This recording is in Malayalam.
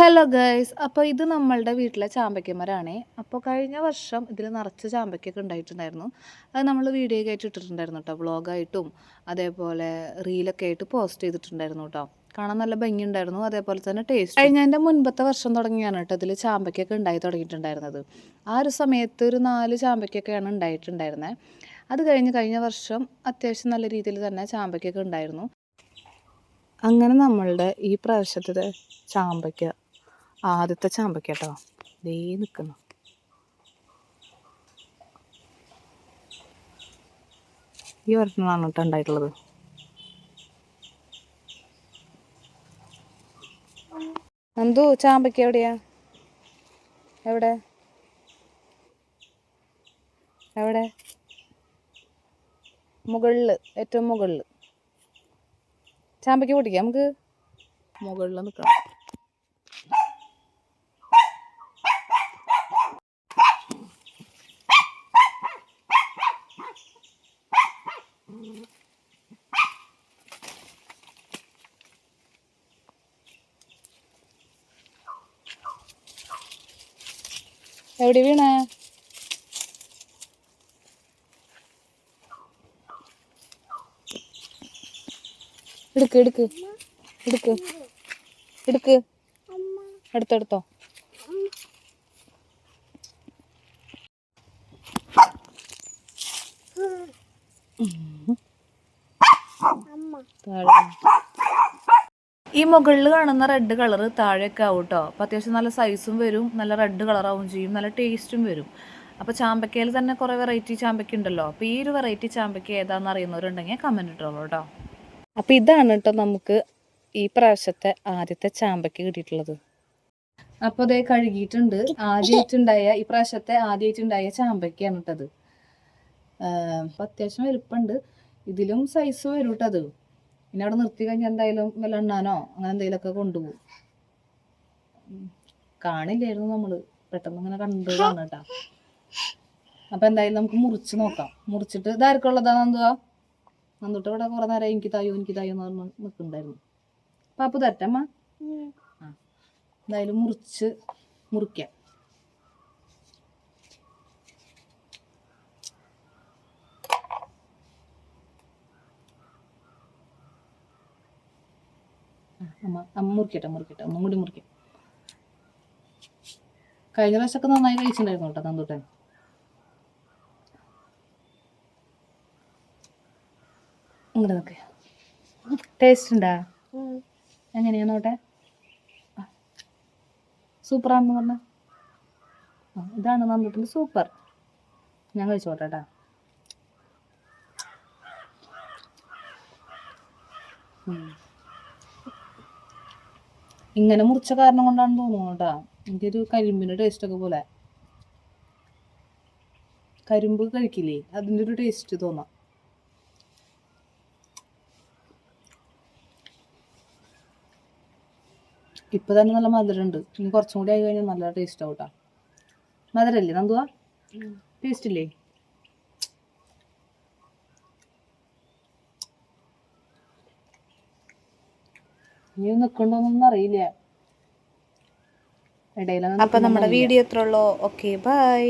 ഹലോ ഗൈസ് അപ്പോൾ ഇത് നമ്മളുടെ വീട്ടിലെ ചാമ്പയ്ക്കമരാണേ അപ്പോൾ കഴിഞ്ഞ വർഷം ഇതിൽ നിറച്ച് ചാമ്പയ്ക്കൊക്കെ ഉണ്ടായിട്ടുണ്ടായിരുന്നു. അത് നമ്മൾ വീഡിയോ ആയിട്ട് ഇട്ടിട്ടുണ്ടായിരുന്നു കേട്ടോ വ്ളോഗായിട്ടും അതേപോലെ റീലൊക്കെ ആയിട്ട് പോസ്റ്റ് ചെയ്തിട്ടുണ്ടായിരുന്നു കേട്ടോ. കാണാൻ നല്ല ഭംഗിയുണ്ടായിരുന്നു അതേപോലെ തന്നെ ടേസ്റ്റ് കഴിഞ്ഞതിന്റെ മുൻപത്തെ വർഷം തുടങ്ങിയാണ് കേട്ടോ ഇതിൽ ചാമ്പയ്ക്കൊക്കെ ഉണ്ടായി തുടങ്ങിയിട്ടുണ്ടായിരുന്നത്. ആ ഒരു സമയത്ത് ഒരു നാല് ചാമ്പയ്ക്കൊക്കെയാണ് ഉണ്ടായിട്ടുണ്ടായിരുന്നത് അത് കഴിഞ്ഞ് കഴിഞ്ഞ വർഷം അത്യാവശ്യം നല്ല രീതിയിൽ തന്നെ ചാമ്പയ്ക്കൊക്കെ ഉണ്ടായിരുന്നു. അങ്ങനെ നമ്മളുടെ ഈ പ്രാവശ്യത്തെ ചാമ്പയ്ക്ക ആദ്യത്തെ ചാമ്പയ്ക്ക കേട്ടോ ദേ നിൽക്കുന്നു ഈ ഒരെണ്ണമാണ് കേട്ടോ ഉണ്ടായിട്ടുള്ളത്. നന്ദു ചാമ്പയ്ക്ക എവിടെയാ? എവിടെ? എവിടെ? മുകളിൽ ഏറ്റവും മുകളിൽ ചാമ്പയ്ക്ക് പൊട്ടിക്കാം നമുക്ക്. മുകളിൽ നിൽക്കണം എവിടെ വീണേ? എടുക്ക് എടുക്ക്. എടുക്ക്. എടുക്ക്. എടുത്തെടുത്തോ താഴെ ഈ മുകളിൽ കാണുന്ന റെഡ് കളർ താഴെയൊക്കെ ആവും കേട്ടോ അപ്പോൾ അത്യാവശ്യം നല്ല സൈസും വരും നല്ല റെഡ് കളറാവും ചെയ്യും നല്ല ടേസ്റ്റും വരും. അപ്പോൾ ചാമ്പക്കയിൽ തന്നെ കുറേ വെറൈറ്റി ചാമ്പയ്ക്ക ഉണ്ടല്ലോ. അപ്പോൾ ഈ ഒരു വെറൈറ്റി ചാമ്പയ്ക്ക ഏതാണെന്ന് അറിയുന്നവരുണ്ടെങ്കിൽ കമന്റ് ഇട്ടോളൂ കേട്ടോ അപ്പോൾ ഇതാണ് കേട്ടോ നമുക്ക് ഈ പ്രാവശ്യത്തെ ആദ്യത്തെ ചാമ്പയ്ക്ക കിട്ടിയിട്ടുള്ളത്. അപ്പോൾ അതേ കഴുകിയിട്ടുണ്ട്. ആദ്യമായിട്ടുണ്ടായ ഈ പ്രാവശ്യത്തെ ആദ്യമായിട്ടുണ്ടായ ചാമ്പയ്ക്കാണ് കേട്ടത് അപ്പോൾ അത്യാവശ്യം വലുപ്പമുണ്ട് ഇതിലും സൈസ് വരും കേട്ടത് പിന്നെ അവിടെ നിർത്തി കഴിഞ്ഞാൽ എന്തായാലും വല്ല എണ്ണാനോ അങ്ങനെ എന്തെങ്കിലുമൊക്കെ കൊണ്ടുപോകും. കാണില്ലായിരുന്നു നമ്മൾ. പെട്ടെന്ന് ഇങ്ങനെ കണ്ടു കേട്ടാ അപ്പൊ എന്തായാലും നമുക്ക് മുറിച്ച് നോക്കാം. മുറിച്ചിട്ട് ഇതാർക്കുള്ളതാ നന്ദുവാ നന്ദുട്ട് ഇവിടെ കുറെ നേരം എനിക്ക് തായോ എനിക്ക് തായോ എന്ന് പറഞ്ഞ് നിൽക്കുന്നുണ്ടായിരുന്നു. പാപ്പു തരട്ടമ്മ ആ എന്തായാലും മുറിച്ച് മുറിക്കാം. അമ്മ മുറിക്കട്ടെ മുറിക്കട്ടെ. ഒന്നും കൂടി മുറിക്കാം. കഴിഞ്ഞ പ്രാവശ്യമൊക്കെ നന്നായി കഴിച്ചിട്ടുണ്ടായിരുന്നു കേട്ടോ നന്ദൂട്ടൻ ഇങ്ങോട്ട് നോക്ക്. ടേസ്റ്റ് ഉണ്ടാ? എങ്ങനെയാ നോട്ടെ? സൂപ്പറാണെന്ന് പറഞ്ഞ? ഇതാണ് നന്ദൂട്ടന്റെ സൂപ്പർ. ഞാൻ കഴിച്ചോട്ടെ കേട്ടാ. ഉം. ഇങ്ങനെ മുറിച്ച കാരണം കൊണ്ടാണ് തോന്നുന്നു കേട്ടോ. എനിക്കൊരു കരിമ്പിന്റെ ടേസ്റ്റ് ഒക്കെ പോലെ. കരിമ്പ് കഴിക്കില്ലേ? അതിന്റെ ഒരു ടേസ്റ്റ് തോന്നാം. ഇപ്പൊ തന്നെ നല്ല മധുരമുണ്ട് ഇനി കുറച്ചും കൂടി ആയി കഴിഞ്ഞാൽ നല്ല ടേസ്റ്റ് ആവട്ടാ. മധുരല്ലേ നന്ദുവാ? ടേസ്റ്റ് ഇല്ലേ? ഇനി നിൽക്കണ്ടോന്നൊന്നും അറിയില്ല. ഇടയിലൊന്നും അപ്പൊ നമ്മുടെ വീഡിയോ എത്ര ഉള്ളൂ. Okay bye